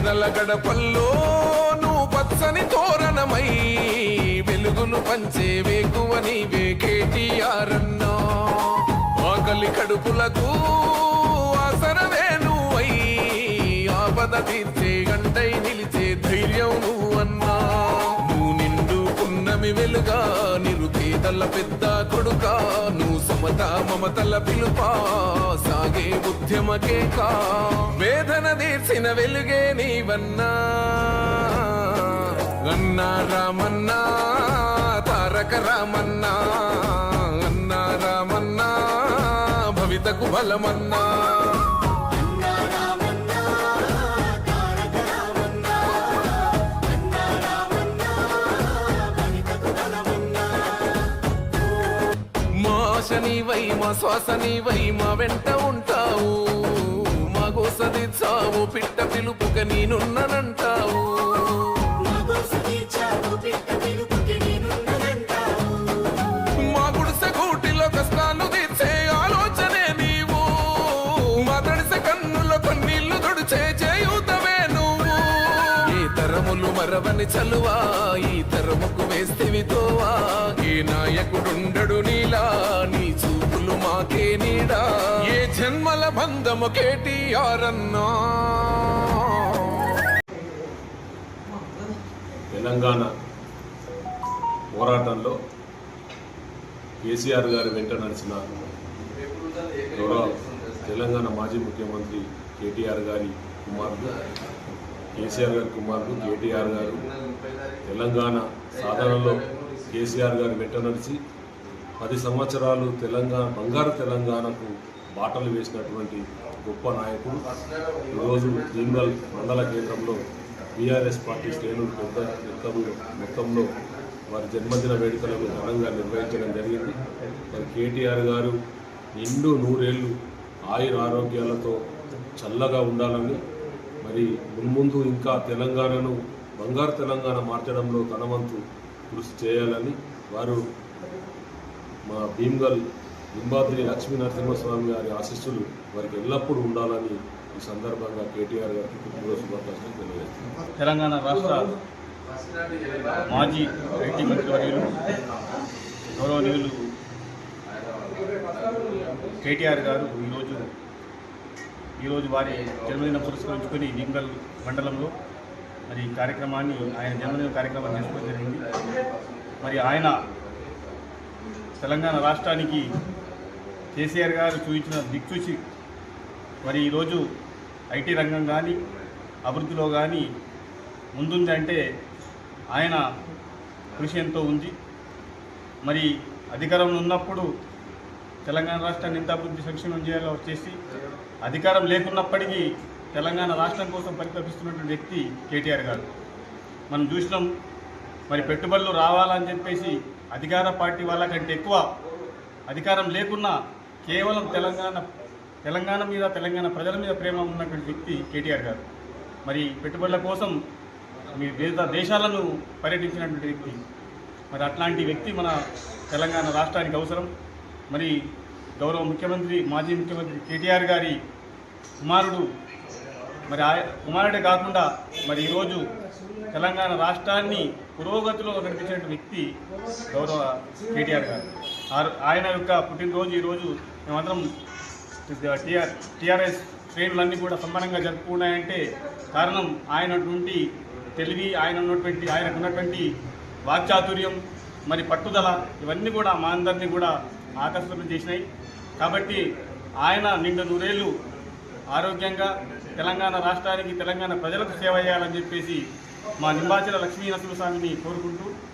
పేదల గడపల్లో నువ్వు పచ్చని తోరణమై వెలుగును పంచే వేకువ నీవే కేటీఆర్ ఆకలి కడుపులకు ఆసరవే నువ్వై ఆపద తీర్చే గంటై నిరుపేదల పెద్ద కొడుక నువ్వు సమత మమతల పిలుపా సాగే ఉద్యమ కేక. వేదన తీర్చిన వెలుగే నీవన్నా. అన్నా రామన్నా తారక రామన్నా అన్నా రామన్నా భవితకు బలమన్నా. శనివై మా శ్వాసనివై మా వెంట ఉంటావు. మా గోసదిచ్చావు పిట్ట పిలుపుక నేనున్ననంటావు. మా గుడిసె కూటిలో కష్టాలు తీర్చే ఆలోచనే నీవు. మా తడిసె కన్నులో కన్నీళ్ళు తుడిచే చేయుతవే నువ్వు. ఈ తరములు మరవని చలువా ఈ తరముకు వేస్తేవి తోవా. ఏ జన్మల బంధము కేటీఆర్ అన్నా తెలంగాణ పోరాటంలో కేసీఆర్ గారి వెంట నడిచిన గౌరవ తెలంగాణ మాజీ ముఖ్యమంత్రి కేటీఆర్ గారి కుమారుడు కేసీఆర్ గారి కుమారుడు కేటీఆర్ గారు తెలంగాణ సాధనలో కేసీఆర్ గారు వెంట నడిచి పది సంవత్సరాలు తెలంగాణ బంగారు తెలంగాణకు బాటలు వేసినటువంటి గొప్ప నాయకుడు. ఈరోజు భీమ్గల్ మండల కేంద్రంలో బీఆర్ఎస్ పార్టీ శ్రేణులు పెద్ద మొత్తంలో మొత్తంలో వారి జన్మదిన వేడుకలను ఘనంగా నిర్వహించడం జరిగింది. మరి కేటీఆర్ గారు నిండు నూరేళ్ళు ఆయుర ఆరోగ్యాలతో చల్లగా ఉండాలని మరి మున్ముందు ఇంకా తెలంగాణను బంగారు తెలంగాణ మార్చడంలో తన వంతు కృషి చేయాలని వారు మా భీమ్గల్ లింబాద్రి లక్ష్మీ నరసింహస్వామి గారి ఆశీస్సులు వారికి ఎల్లప్పుడూ ఉండాలని ఈ సందర్భంగా కేటీఆర్ గారికి పుట్టినరోజు శుభాకాంక్షలు తెలియజేస్తున్నారు తెలంగాణ రాష్ట్ర మాజీ ఐటీ మంత్రివర్యులు గౌరవనీయులు కేటీఆర్ గారు ఈరోజు ఈరోజు వారి జన్మదిన పురస్కరించుకొని నింగల్ మండలంలో మరి ఈ కార్యక్రమాన్ని ఆయన జన్మదిన కార్యక్రమాన్ని చేసుకోవడం జరిగింది. మరి ఆయన తెలంగాణ రాష్ట్రానికి కేసీఆర్ గారు చూపించిన దిక్సూచి. మరి ఈరోజు ఐటీ రంగం కానీ అభివృద్ధిలో కానీ ముందుంది అంటే ఆయన కృషి ఎంతో ఉంది. మరి అధికారంలో ఉన్నప్పుడు తెలంగాణ రాష్ట్రాన్ని ఎంత అభివృద్ధి సంక్షేమం చేయాలో వచ్చేసి అధికారం లేకున్నప్పటికీ తెలంగాణ రాష్ట్రం కోసం పరితపిస్తున్నటువంటి వ్యక్తి కేటీఆర్ గారు. మనం చూసినాం మరి పెట్టుబడులు రావాలని చెప్పేసి అధికార పార్టీ వాళ్ళకంటే ఎక్కువ అధికారం లేకున్నా కేవలం తెలంగాణ తెలంగాణ మీద తెలంగాణ ప్రజల మీద ప్రేమ ఉన్నటువంటి వ్యక్తి కేటీఆర్ గారు. మరి పెట్టుబడుల కోసం మీ వివిధ దేశాలను పర్యటించినటువంటి వ్యక్తి. మరి అట్లాంటి వ్యక్తి మన తెలంగాణ రాష్ట్రానికి అవసరం. మరి గౌరవ ముఖ్యమంత్రి మాజీ ముఖ్యమంత్రి కేటీఆర్ గారి కుమారుడు మరి ఆయ కుమారుడే కాకుండా మరి ఈరోజు తెలంగాణ రాష్ట్రాన్ని పురోగతిలో నడిపించిన వ్యక్తి గౌరవ కేటీఆర్ గారు. ఆయన యొక్క పుట్టినరోజు ఈరోజు మేమందరం టీఆర్ టీఆర్ఎస్ శ్రేణులన్నీ కూడా సమానంగా జరుపుకున్నాయంటే కారణం ఆయనటువంటి తెలివి ఆయన ఉన్నటువంటి ఆయనకు ఉన్నటువంటి వాక్చాతుర్యం మరి పట్టుదల ఇవన్నీ కూడా మా అందరినీ కూడా ఆకర్షణ చేసినాయి. కాబట్టి ఆయన నిండు నూరేళ్ళు ఆరోగ్యంగా తెలంగాణ రాష్ట్రానికి తెలంగాణ ప్రజలకు సేవ చేయాలని చెప్పేసి మా నింబాచల లక్ష్మీ నరసింహస్వామిని కోరుకుంటూ